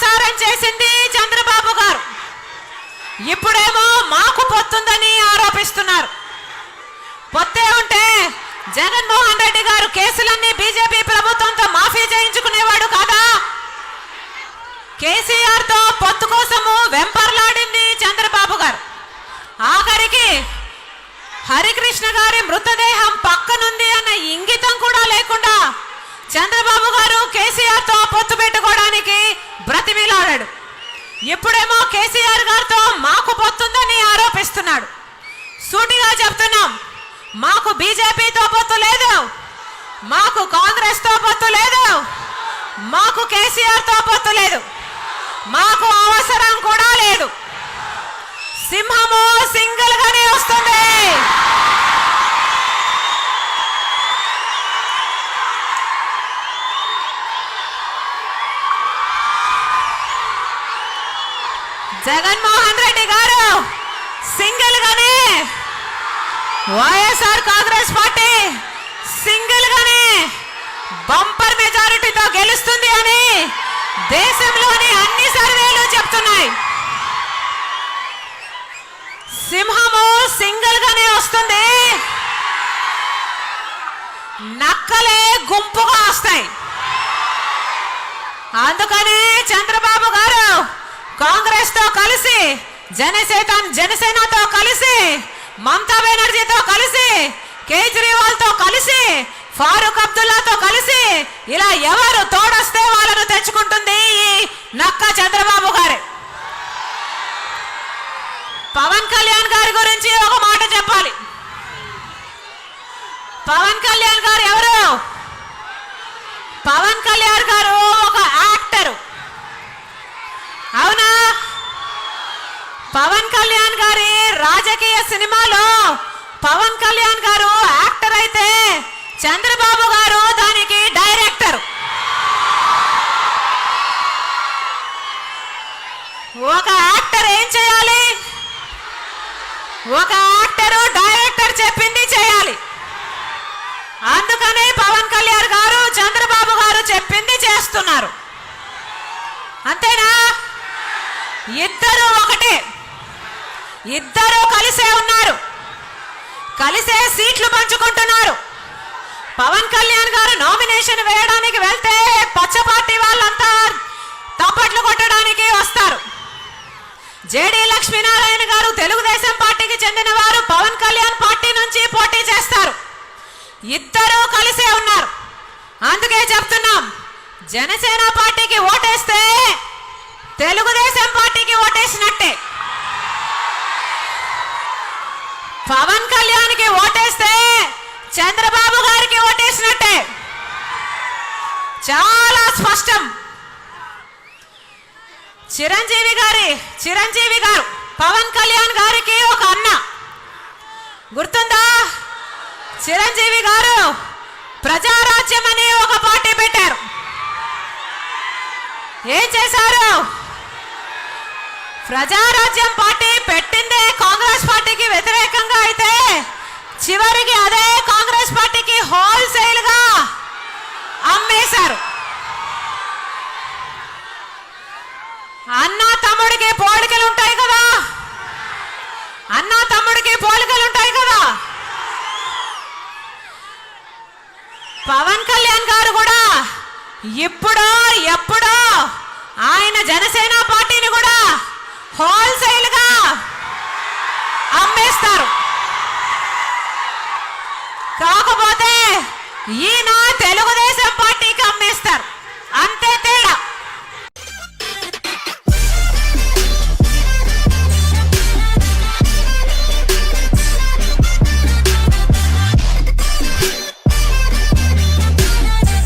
ప్రచారం చేసింది చంద్రబాబు గారు. ఇప్పుడేమో మాకు పొత్తుందని ఆరోపిస్తున్నారు. పొత్తే ఉంటే జగన్మోహన్ రెడ్డి గారు కేసులన్నీ బీజేపీ ప్రభుత్వంతో మాఫీ చేయించుకునేవాడు కాదా? కేసీఆర్తో పొత్తు కోసము వెంపర్లాడింది చంద్రబాబు గారు. ఆఖరికి హరికృష్ణ గారి మృతదేహం పక్కనుంది అన్న ఇంగితం కూడా లేకుండా చంద్రబాబు గారు కేసీఆర్తో పొత్తు పెట్టుకోవడానికి బ్రతిమిలాడాడు. ఇప్పుడేమో కేసీఆర్ గారితో మాకు పొత్తుందని ఆరోపిస్తున్నాడు. సూటిగా చెప్తున్నాం. మాకు బీజేపీతో పొత్తు లేదు. మాకు కాంగ్రెస్తో పొత్తు లేదు. మాకు కేసీఆర్తో పొత్తు లేదు. మాకు అవసరం కూడా లేదు. సింహము సింగిల్ గానే వస్తుంది. జగన్మోహన్ రెడ్డి గారు సింగిల్ గానే. వైఎస్ఆర్ కాంగ్రెస్ పార్టీ సింగిల్ గానే. బంపర్ మెజారిటీతో గెలుస్తుంది అని దేశంలోని అన్ని సర్వేలు చెప్తున్నాయి. సింహము సింగిల్ గానే వస్తుంది. నక్కలే గుంపుగా వస్తాయి. అందుకని చంద్రబాబు గారు కాంగ్రెస్తో కలిసి జనసేన జనసేనతో కలిసి మమతా బెనర్జీతో కలిసి కేజ్రీవాల్తో కలిసి ఫారూక్ అబ్దుల్లాతో కలిసి ఇలా ఎవరు తోడొస్తే వాళ్ళను తెచ్చుకుంటుంది ఈ నక్క చంద్రబాబు గారే. పవన్ కళ్యాణ్ గారి గురించి ఒక మాట చెప్పాలి. పవన్ కళ్యాణ్ గారు ఎవరు? పవన్ కళ్యాణ్ గారు ఒక యాక్టర్ అవునా పవన్ కళ్యాణ్ గారి రాజకీయ సినిమాలో పవన్ కళ్యాణ్ గారు యాక్టర్ అయితే చంద్రబాబు గారు దానికి డైరెక్టర్. ఒక యాక్టర్ ఏం చేయాలి? ఒక యాక్టర్ డైరెక్టర్ చెప్పింది చేయాలి. అందుకనే పవన్ కళ్యాణ్ గారు చంద్రబాబు గారు చెప్పింది చేస్తున్నారు. అంతేనా? ఇద్దరు ఒకటే. ఇద్దరూ కలిసే ఉన్నారు. కలిసే సీట్లు పంచుకుంటున్నారు. పవన్ కళ్యాణ్ గారు నామినేషన్ వేయడానికి వెళ్తే పచ్చ పార్టీ వాళ్ళంతా తప్పట్లు కొట్టడానికి వస్తారు. జేడీ లక్ష్మీనారాయణ గారు తెలుగుదేశం పార్టీకి చెందిన వారు పవన్ కళ్యాణ్ పార్టీ నుంచి పోటీ చేస్తారు. ఇద్దరూ కలిసే ఉన్నారు. అందుకే చెప్తున్నాం జనసేన పార్టీకి ఓటేస్తే తెలుగుదేశం పార్టీకి ఓటేసినట్టే. పవన్ కళ్యాణ్కి ఓటేస్తే చంద్రబాబు గారికి ఓటేసినట్టే. చాలా స్పష్టం. చిరంజీవి గారి చిరంజీవి గారు పవన్ కళ్యాణ్ గారికి ఒక అన్న. గుర్తుందా? చిరంజీవి గారు ప్రజారాజ్యం అని ఒక పార్టీ పెట్టారు. ఏం చేశారు? ప్రజారాజ్యం పార్టీ పెట్టిందే కాంగ్రెస్ పార్టీకి వ్యతిరేకంగా అయితే చివరికి అదే కాంగ్రెస్ పార్టీకి హోల్సేల్గా అమ్మేశారు అన్న తమ్ముడికి పోలికలు ఉంటాయి కదా. అన్న తమ్ముడికి పోలికలు ఉంటాయి కదా. పవన్ కళ్యాణ్ గారు కూడా ఇప్పుడో ఎప్పుడో ఆయన జనసేన పార్టీని కూడా హోల్సేల్గా అమ్మేస్తారు. కాకపోతే ఈయన తెలుగు